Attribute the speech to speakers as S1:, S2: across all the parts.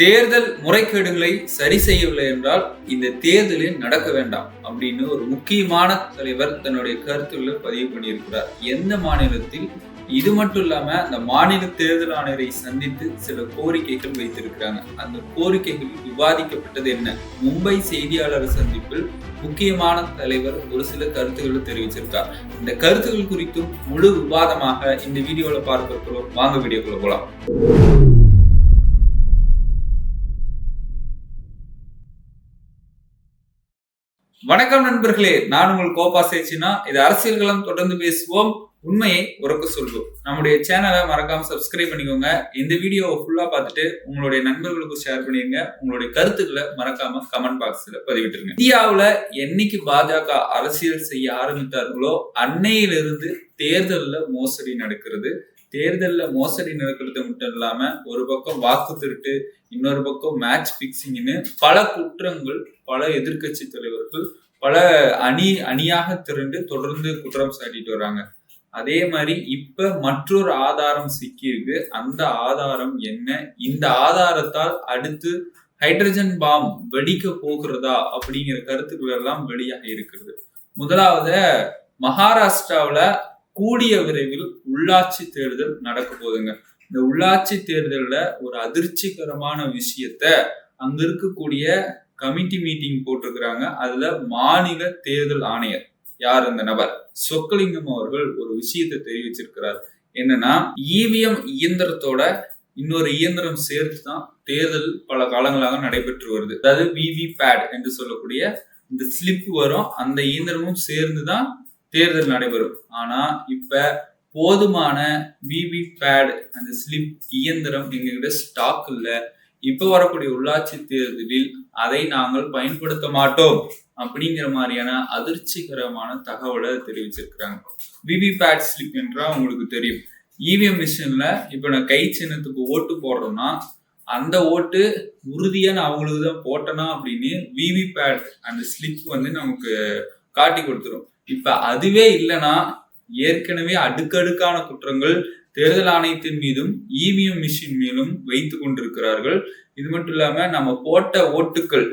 S1: தேர்தல் முறைகேடுகளை சரி செய்யவில்லை என்றால் இந்த தேர்தலே நடக்க வேண்டாம் அப்படின்னு ஒரு முக்கியமான தலைவர் தன்னுடைய கருத்துக்களை பதிவு பண்ணியிருக்கிறார். எந்த மாநிலத்தில்? இது மட்டும் இல்லாம அந்த மாநில தேர்தல் ஆணையரை சந்தித்து சில கோரிக்கைகள் வைத்திருக்கிறாங்க. அந்த கோரிக்கைகள் விவாதிக்கப்பட்டது என்ன? மும்பை செய்தியாளர் சந்திப்பில் முக்கியமான தலைவர் ஒரு சில கருத்துக்களை தெரிவிச்சிருக்கார். இந்த கருத்துக்கள் குறித்தும் முழு விவாதமாக இந்த வீடியோல பார்க்க வாங்க வீடியோக்குள்ள போலாம். வணக்கம் நண்பர்களே நான் உங்கள் கோபா சேச்சினா. இது அரசியல் களம் தொடர்ந்து பேசுவோம். உண்மையை உறக்க சொல்வோம். நம்முடைய சேனலை மறக்காம சப்ஸ்கிரைப் பண்ணிக்கோங்க. இந்த வீடியோவை ஃபுல்லா பார்த்துட்டு உங்களுடைய நண்பர்களுக்கு ஷேர் பண்ணிருங்க. உங்களுடைய கருத்துக்களை மறக்காம கமெண்ட் பாக்ஸ்ல பதிவிட்டுருங்க. இந்தியாவில் என்னைக்கு பாஜக அரசியல் செய்ய ஆரம்பித்தார்களோ அன்னையிலிருந்து தேர்தலில் மோசடி நடக்கிறது. தேர்தல்ல மோசடி நடக்கிறது மட்டும் இல்லாம ஒரு பக்கம் வாக்கு திருட்டு இன்னொரு பக்கம் மேட்ச் பிக்சிங்னு பல குற்றங்கள் பல எதிர்க்கட்சி தலைவர்கள் பல அணி அணியாக திரண்டு தொடர்ந்து குற்றம் சாட்டிட்டு வராங்க. அதே மாதிரி இப்ப மற்றொரு ஆதாரம் சிக்கியிருக்கு. அந்த ஆதாரம் என்ன? இந்த ஆதாரத்தால் அடுத்து ஹைட்ரஜன் பாம் வெடிக்க போகிறதா? அப்படிங்கிற கருத்துக்கள் எல்லாம் வெளியாக இருக்கிறது. முதலாவது மகாராஷ்டிராவில் கூடிய விரைவில் உள்ளாட்சி தேர்தல் நடக்க போதுங்க இந்த உள்ளாட்சி தேர்தலில் ஒரு அதிர்ச்சிகரமான விஷயத்த அங்க இருக்கக்கூடிய கமிட்டி மீட்டிங் போட்டிருக்கிறாங்க. அதுல மாநில தேர்தல் ஆணையர் யார் அந்த நபர்? சொக்கலிங்கம் அவர்கள் ஒரு விஷயத்தை தெரிவிச்சிருக்கிறார். என்னன்னா இவிஎம் இயந்திரத்தோட இன்னொரு இயந்திரம் சேர்த்து தான் தேர்தல் பல காலங்களாக நடைபெற்று வருது. அதாவது விவி பேட் என்று சொல்லக்கூடிய இந்த ஸ்லிப் வரும். அந்த இயந்திரமும் சேர்ந்து தான் தேர்தல் நடைபெறும். ஆனா இப்ப போதுமான விவி பேட் அந்த ஸ்லிப் இயந்திரம் எங்ககிட்ட ஸ்டாக் இல்ல. இப்ப வரக்கூடிய உள்ளாட்சி தேர்தலில் அதை நாங்கள் பயன்படுத்த மாட்டோம். அப்படிங்கிற மாதிரியான அதிர்ச்சிகரமான தகவலை தெரிவிச்சிருக்கிறாங்க. விவி பேட் ஸ்லிப் என்றால் உங்களுக்கு தெரியும். இவிஎம் மிஷின்ல இப்ப நான் கை சின்னத்துக்கு ஓட்டு போடுறோம்னா அந்த ஓட்டு உறுதியா நான் அவங்களுக்கு தான் போட்டனா அப்படின்னு விவி பேட் அந்த ஸ்லிப் வந்து நமக்கு காட்டி கொடுத்துரும். இப்ப அதுவே இல்லைன்னா ஏற்கனவே அடுக்கடுக்கான குற்றங்கள் தேர்தல் ஆணையத்தின் மீதும் இவிஎம் மிஷின் மீதும் வைத்து கொண்டிருக்கிறார்கள். இது மட்டும் இல்லாம நம்ம போட்ட ஓட்டுக்கள்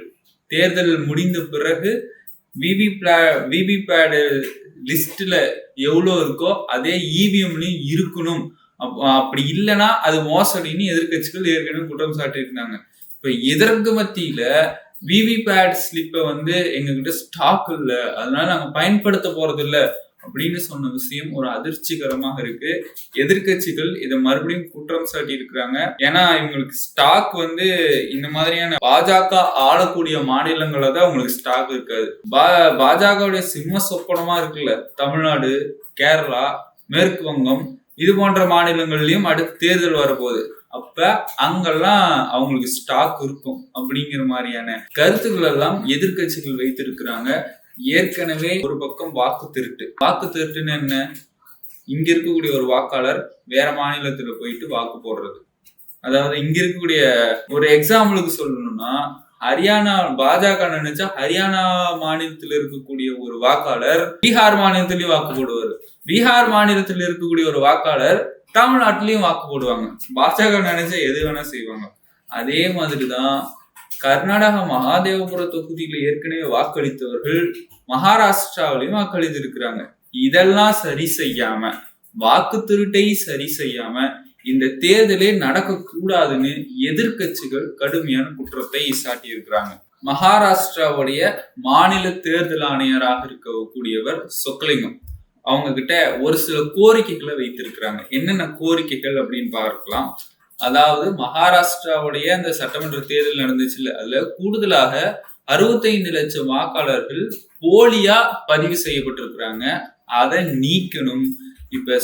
S1: தேர்தல் முடிந்த பிறகு விவி விவி பேடு லிஸ்ட்ல எவ்வளோ இருக்கோ அதே இவிஎம்லயும் இருக்கணும். அப்படி இல்லைன்னா அது மோசடின்னு எதிர்கட்சிகள் ஏற்கனவே குற்றம் சாட்டியிருந்தாங்க. இப்ப இதற்கு மத்தியில விவிபேட் ஸ்லிப்பை வந்து எங்ககிட்ட ஸ்டாக் இல்லை. அதனால நாங்க பயன்படுத்த போறது இல்லை அப்படின்னு சொன்ன விஷயம் ஒரு அதிர்ச்சிகரமாக இருக்கு. எதிர்கட்சிகள் இதை மறுபடியும் குற்றம் சாட்டி இருக்கிறாங்க ஏன்னா இவங்களுக்கு ஸ்டாக் வந்து இந்த மாதிரியான பாஜக ஆளக்கூடிய மாநிலங்கள தான் உங்களுக்கு ஸ்டாக் இருக்காது. பாஜகவுடைய சிம்ம சொப்பனமா இருக்குல்ல. தமிழ்நாடு கேரளா மேற்கு வங்கம் இது போன்ற மாநிலங்கள்லயும் அடுத்து தேர்தல் வரப்போகுது. அப்ப அங்கெல்லாம் அவங்களுக்கு ஸ்டாக் இருக்கும் அப்படிங்கிற மாதிரியான கருத்துக்கள் எல்லாம் எதிர்கட்சிகள் வைத்திருக்கிறாங்க. ஏற்கனவே ஒரு பக்கம் வாக்கு திருட்டு. வாக்கு திருட்டுன்னு என்ன? இங்க இருக்கக்கூடிய ஒரு வாக்காளர் வேற மாநிலத்துல போயிட்டு வாக்கு போடுறது. அதாவது இங்க இருக்கக்கூடிய ஒரு எக்ஸாம்பிளுக்கு சொல்லணும்னா ஹரியானா பாஜக நினைச்சா ஹரியானா மாநிலத்தில் இருக்கக்கூடிய ஒரு வாக்காளர் பீகார் மாநிலத்திலயும் வாக்கு போடுவார். பீகார் மாநிலத்தில் இருக்கக்கூடிய ஒரு வாக்காளர் தமிழ்நாட்டிலையும் வாக்கு போடுவாங்க. பாஜக நினைச்சா எது வேணா செய்வாங்க. அதே மாதிரிதான் கர்நாடகா மகாதேவபுர தொகுதியில ஏற்கனவே வாக்களித்தவர்கள் மகாராஷ்டிராவிலையும் வாக்களித்திருக்கிறாங்க. இதெல்லாம் சரி செய்யாம வாக்கு திருட்டை சரி செய்யாம இந்த தேர்தலே நடக்க கூடாதுன்னு எதிர்கட்சிகள் கடுமையான குற்றத்தை சாட்டியிருக்கிறாங்க. மகாராஷ்டிராவுடைய மாநில தேர்தல் ஆணையராக இருக்கக்கூடியவர் சொக்கலிங்கம். அவங்க கிட்ட ஒரு சில கோரிக்கைகளை வைத்திருக்கிறாங்க. என்னென்ன கோரிக்கைகள் அப்படின்னு பார்க்கலாம். அதாவது மகாராஷ்டிராவுடைய அந்த சட்டமன்ற தேர்தல் நடந்துச்சுல்ல அதுல கூடுதலாக அறுபத்தைந்து லட்சம் வாக்காளர்கள் போலியா பதிவு செய்யப்பட்டிருக்கிறாங்க. அதை நீக்கணும். இப்ப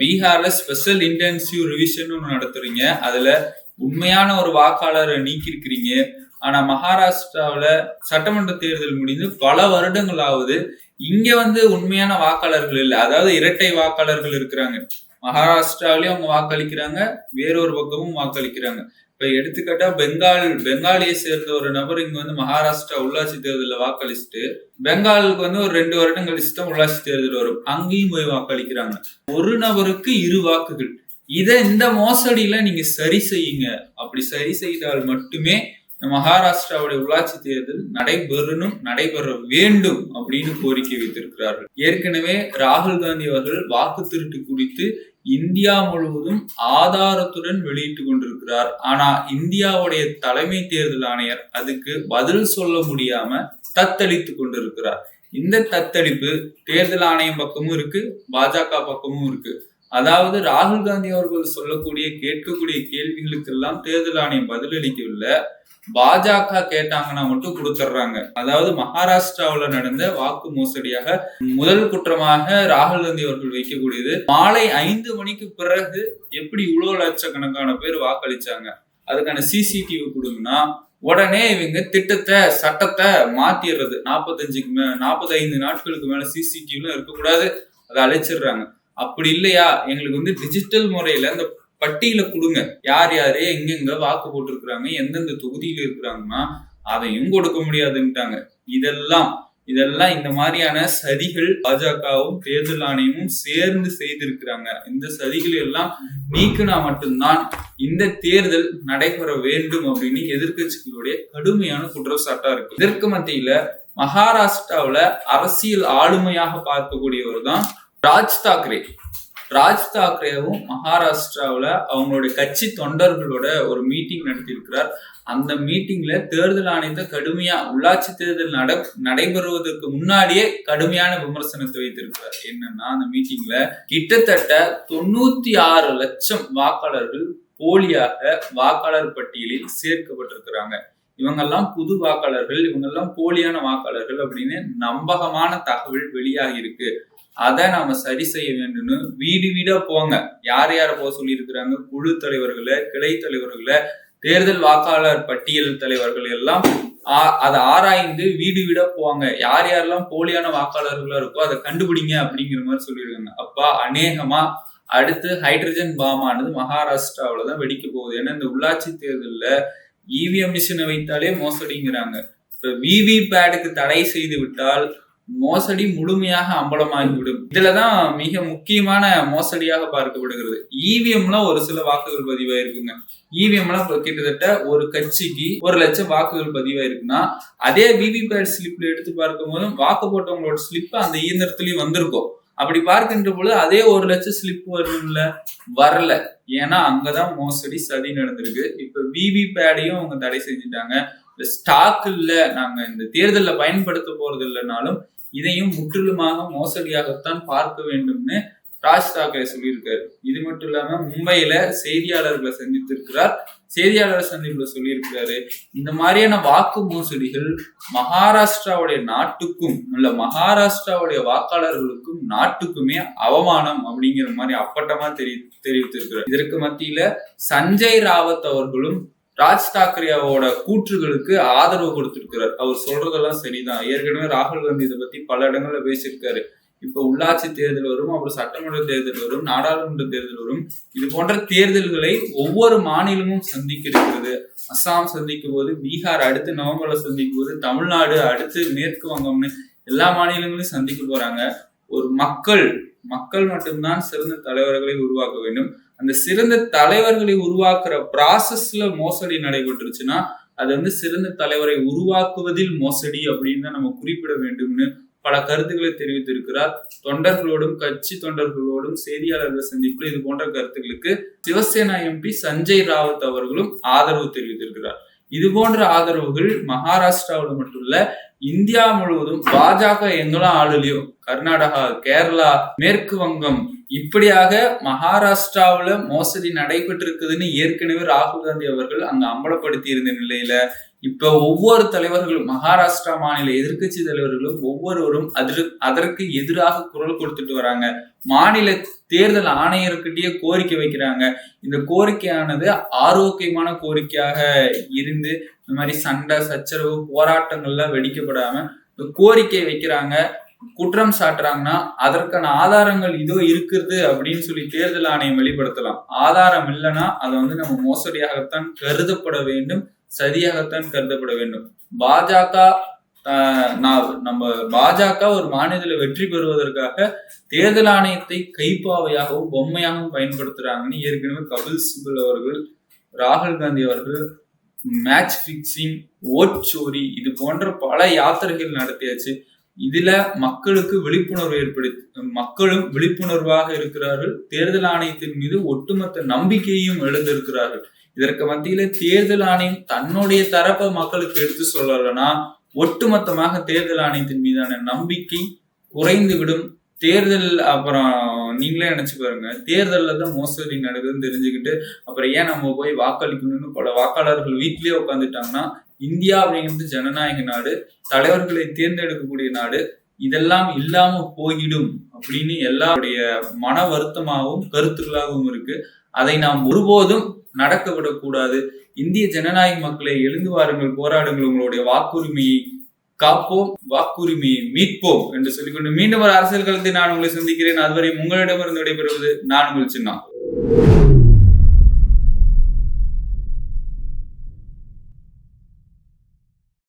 S1: பீகார்ல ஸ்பெஷல் இன்டென்சிவ் ரிவிஷன் ஒன்று நடத்துறீங்க. அதுல உண்மையான ஒரு வாக்காளரை நீக்கியிருக்கிறீங்க. ஆனா மகாராஷ்டிராவில சட்டமன்ற தேர்தல் முடிந்து பல வருடங்களாவது இங்க வந்து உண்மையான வாக்காளர்கள் இல்லை. அதாவது இரட்டை வாக்காளர்கள் இருக்கிறாங்க. மகாராஷ்டிராவிலயும் அவங்க வாக்களிக்கிறாங்க. வேறொரு பக்கமும் வாக்களிக்கிறாங்க. இப்ப எடுத்துக்கிட்டா பெங்கால் பெங்காலியை சேர்ந்த ஒரு நபர் இங்க வந்து மகாராஷ்டிரா உள்ளாட்சி தேர்தலில் வாக்களிச்சுட்டு பெங்காலுக்கு வந்து ஒரு ரெண்டு வருடம் கழிச்சு தான் உள்ளாட்சி தேர்தல் வரும். அங்கேயும் போய் வாக்களிக்கிறாங்க. ஒரு நபருக்கு இரு வாக்குகள். இதை இந்த மோசடியில நீங்க சரி செய்யுங்க. அப்படி சரி செய்தால் மட்டுமே மகாராஷ்டிராவுடைய உள்ளாட்சி தேர்தல் நடைபெறணும் நடைபெற வேண்டும் அப்படின்னு கோரிக்கை வைத்திருக்கிறார்கள். ஏற்கனவே ராகுல் காந்தி அவர்கள் வாக்கு திருட்டு குறித்து இந்தியா முழுவதும் ஆதாரத்துடன் வெளியிட்டு கொண்டிருக்கிறார். ஆனா இந்தியாவுடைய தலைமை தேர்தல் ஆணையர் அதுக்கு பதில் சொல்ல முடியாம தத்தளித்து கொண்டிருக்கிறார். இந்த தத்தளிப்பு தேர்தல் ஆணையம் பக்கமும் இருக்கு பாஜக பக்கமும் இருக்கு. அதாவது ராகுல் காந்தி அவர்கள் சொல்லக்கூடிய கேட்கக்கூடிய கேள்விகளுக்கெல்லாம் தேர்தல் ஆணையம் பதிலளிக்கவில்லை. பாஜக கேட்டாங்கன்னா மட்டும் கொடுத்துட்றாங்க அதாவது மகாராஷ்டிராவில் நடந்த வாக்கு மோசடியாக முதல் குற்றமாக ராகுல் காந்தி அவர்கள் வைக்கக்கூடியது. மாலை ஐந்து மணிக்கு பிறகு எப்படி இவ்வளவு லட்சக்கணக்கான பேர் வாக்களிச்சாங்க? அதுக்கான சிசிடிவி கொடுங்கன்னா உடனே இவங்க திட்டத்தை சட்டத்தை மாத்திடுறது நாற்பத்தஞ்சுக்கு மே நாற்பத்தைந்து நாட்களுக்கு மேல சிசிடிவிலாம் இருக்கக்கூடாது. அதை அழைச்சிடுறாங்க அப்படி இல்லையா? எங்களுக்கு வந்து டிஜிட்டல் முறையில இந்த பட்டியல கொடுங்க. யார் யாரு எங்கெங்க வாக்கு போட்டிருக்கிறாங்க எந்தெந்த தொகுதியில இருக்கிறாங்கன்னா அதையும் கொடுக்க முடியாதுன்ட்டாங்க. இதெல்லாம் இதெல்லாம் இந்த மாதிரியான சதிகள் பாஜகவும் தேர்தல் ஆணையமும் சேர்ந்து செய்திருக்கிறாங்க. இந்த சதிகள் எல்லாம் நீக்கினா மட்டும்தான் இந்த தேர்தல் நடைபெற வேண்டும் அப்படின்னு எதிர்கட்சிகளுடைய கடுமையான குற்றச்சாட்டா இருக்கு. இதற்கு மத்தியில மகாராஷ்டிராவுல அரசியல் ஆளுமையாக பார்க்கக்கூடியவர் தான் ராஜ் தாக்கரே ராஜ் தாக்கரேவும் மகாராஷ்டிராவில் அவங்களுடைய கட்சி தொண்டர்களோட ஒரு மீட்டிங் நடத்தியிருக்கிறார். அந்த மீட்டிங்ல தேர்தல் ஆணையத்தை கடுமையா உள்ளாட்சி தேர்தல் நட நடைபெறுவதற்கு முன்னாடியே கடுமையான விமர்சனத்தை வைத்திருக்கிறார். என்னன்னா அந்த மீட்டிங்ல கிட்டத்தட்ட தொண்ணூத்தி ஆறு லட்சம் வாக்காளர்கள் போலியாக வாக்காளர் பட்டியலில் சேர்க்கப்பட்டிருக்கிறாங்க. இவங்கெல்லாம் புது வாக்காளர்கள் இவங்கெல்லாம் போலியான வாக்காளர்கள் அப்படின்னு நம்பகமான தகவல் வெளியாகி இருக்கு அதை நாம சரி செய்ய வேண்டும்னு வீடு வீடா போங்க. யார் யார போக சொல்லி இருக்கிறாங்க குழு தலைவர்களை கிளை தலைவர்களை தேர்தல் வாக்காளர் பட்டியல் தலைவர்கள் எல்லாம் அதை ஆராய்ந்து வீடு வீடா போவாங்க. யார் யாரெல்லாம் போலியான வாக்காளர்களா இருக்கோ அதை கண்டுபிடிங்க அப்படிங்கிற மாதிரி சொல்லியிருக்காங்க. அப்பா அநேகமா அடுத்து ஹைட்ரஜன் பாமானது மகாராஷ்டிராவில தான் வெடிக்க போகுது. ஏன்னா இந்த உள்ளாட்சி தேர்தலில் இவிஎம் மிஷினை வைத்தாலே மோசடிங்கிறாங்க. இப்போ விவி பேடுக்கு தடை செய்து விட்டால் மோசடி முழுமையாக அம்பலமாகிவிடும். இதுலதான் மிக முக்கியமான மோசடியாக பார்க்கப்படுகிறது. இவிஎம்ல ஒரு சில வாக்குகள் பதிவாயிருக்குங்க. இவிஎம்ல கிட்டத்தட்ட ஒரு கட்சிக்கு ஒரு லட்சம் வாக்குகள் பதிவாயிருக்குன்னா அதே விவிபேட் ஸ்லிப்ல எடுத்து பார்க்கும் போதும் வாக்கு போட்டவங்களோட ஸ்லிப் அந்த இயந்திரத்திலயும் வந்திருக்கும். அப்படி பார்க்கின்ற பொழுது அதே ஒரு லட்சம் ஸ்லிப் வரும்ல? வரல. ஏன்னா அங்கதான் மோசடி சதி நடந்திருக்கு. இப்ப விவி பேடையும் அவங்க தடை செஞ்சுட்டாங்க. ஸ்டாக் இல்ல. நாங்க இந்த தேர்தலில் பயன்படுத்த போறது இல்லைனாலும் இதையும் முற்றிலுமாக மோசடியாகத்தான் பார்க்க வேண்டும்னு ராஜ் தாக்கரே சொல்லியிருக்காரு. இது மட்டும் இல்லாம மும்பையில செய்தியாளர்களை சந்தித்திருக்கிறார். செய்தியாளர் சந்திப்புல சொல்லியிருக்கிறாரு இந்த மாதிரியான வாக்கு மோசடிகள் மகாராஷ்டிராவுடைய நாட்டுக்கும் இல்ல மகாராஷ்டிராவுடைய வாக்காளர்களுக்கும் நாட்டுக்குமே அவமானம் அப்படிங்கிற மாதிரி அப்பட்டமா தெரி தெரிவித்திருக்கிறார். இதற்கு மத்தியில சஞ்சய் ராவத் அவர்களும் ராஜ் தாக்கரேவோட கூற்றுகளுக்கு ஆதரவு கொடுத்திருக்கிறார். அவர் சொல்றதெல்லாம் சரிதான். ஏற்கனவே ராகுல் காந்தி இதை பத்தி பல இடங்கள்ல பேசியிருக்காரு. இப்ப உள்ளாட்சி தேர்தல் வரும் அப்புறம் சட்டமன்ற தேர்தல் வரும் நாடாளுமன்ற தேர்தல் வரும். இது போன்ற தேர்தல்களை ஒவ்வொரு மாநிலமும் சந்திக்க இருக்கிறது அஸ்ஸாம் சந்திக்கும் போது பீகார் அடுத்து நவம்பர்ல சந்திக்கும் போது தமிழ்நாடு அடுத்து மேற்கு வங்கம்னு எல்லா மாநிலங்களையும் சந்திக்க போறாங்க. ஒரு மக்கள் மக்கள் மட்டும்தான் சிறந்த தலைவர்களை உருவாக்க வேண்டும். அந்த சிறந்த தலைவர்களை உருவாக்குற ப்ராசஸ்ல மோசடி நடைபெற்றுச்சுன்னா அது வந்து சிறந்த தலைவரை உருவாக்குவதில் மோசடி அப்படின்னு தான் நம்ம குறிப்பிட வேண்டும்னு பல கருத்துக்களை தெரிவித்திருக்கிறார். தொண்டர்களோடும் கட்சி தொண்டர்களோடும் செய்தியாளர்கள் சந்திப்பில் இது போன்ற கருத்துக்களுக்கு சிவசேனா எம்பி சஞ்சய் ராவத் அவர்களும் ஆதரவு தெரிவித்திருக்கிறார். இது போன்ற ஆதரவுகள் மகாராஷ்டிராவில் மட்டும் இல்ல இந்தியா முழுவதும் பாஜக எங்கெல்லாம் ஆளுலையோ கர்நாடகா கேரளா மேற்கு வங்கம் இப்படியாக மகாராஷ்டிராவில் மோசடி நடைபெற்றிருக்குதுன்னு ஏற்கனவே ராகுல் காந்தி அவர்கள் அங்கு அம்பலப்படுத்தி இருந்த நிலையில இப்ப ஒவ்வொரு தலைவர்களும் மகாராஷ்டிரா மாநில எதிர்கட்சி தலைவர்களும் ஒவ்வொருவரும் அதில் அதற்கு எதிராக குரல் கொடுத்துட்டு வராங்க. மாநில தேர்தல் ஆணையர்கிட்டயே கோரிக்கை வைக்கிறாங்க. இந்த கோரிக்கையானது ஆரோக்கியமான கோரிக்கையாக இருந்து இந்த மாதிரி சண்டை சச்சரவு போராட்டங்கள்லாம் வெடிக்கப்படாம இந்த கோரிக்கை வைக்கிறாங்க. குற்றம் சாட்டுறாங்கன்னா அதற்கான ஆதாரங்கள் இதோ இருக்கிறது அப்படின்னு சொல்லி தேர்தல் ஆணையம் வெளிப்படுத்தலாம். ஆதாரம் இல்லைன்னா அதை வந்து நம்ம மோசடியாகத்தான் கருதப்பட வேண்டும் சரியாகத்தான் கருதப்பட வேண்டும். பாஜக நான் நம்ம பாஜக ஒரு மாநிலத்தில் வெற்றி பெறுவதற்காக தேர்தல் ஆணையத்தை கைப்பாவையாகவும் பொம்மையாகவும் பயன்படுத்துறாங்கன்னு ஏற்கனவே கபில் சிபல் அவர்கள் ராகுல் காந்தி அவர்கள் மேட்ச் பிக்சிங் ஓட் சோரி இது போன்ற பல யாத்திரைகள் நடத்தியாச்சு. இதுல மக்களுக்கு விழிப்புணர்வு ஏற்படுத்தி மக்களும் விழிப்புணர்வாக இருக்கிறார்கள். தேர்தல் ஆணையத்தின் மீது ஒட்டுமொத்த நம்பிக்கையும் எழுந்திருக்கிறார்கள். இதற்கு மத்தியில தேர்தல் ஆணையம் தன்னுடைய தரப்பை மக்களுக்கு எடுத்து சொல்லலைன்னா ஒட்டுமொத்தமாக தேர்தல் ஆணையத்தின் மீதான நம்பிக்கை குறைந்து விடும் தேர்தல் அப்புறம் நீங்களே நினைச்சு பாருங்க. தேர்தலில் தான் மோசடி நடக்குதுன்னு தெரிஞ்சுக்கிட்டு அப்புறம் ஏன் நம்ம போய் வாக்களிக்கணும்னு பல வாக்காளர்கள் வீட்லயே உட்காந்துட்டாங்கன்னா இந்தியா அப்படிங்கிறது ஜனநாயக நாடு தலைவர்களை தேர்ந்தெடுக்கக்கூடிய நாடு இதெல்லாம் இல்லாம போயிடும் அப்படின்னு எல்லாருடைய மன வருத்தமாகவும் கருத்துக்களாகவும் இருக்கு. அதை நாம் ஒருபோதும் நடக்க விடக்கூடாது இந்திய ஜனநாயக மக்களை எழுந்து வாருங்கள் போராடுங்கள் உங்களுடைய வாக்குரிமையை காப்போம் வாக்குரிமையை மீட்போம் என்று சொல்லிக்கொண்டு மீண்டும் ஒரு அரசியல் களத்தை நான் உங்களை சந்திக்கிறேன். அதுவரை உங்களிடமிருந்து விடைபெறுவது நான் உங்கள் சின்ன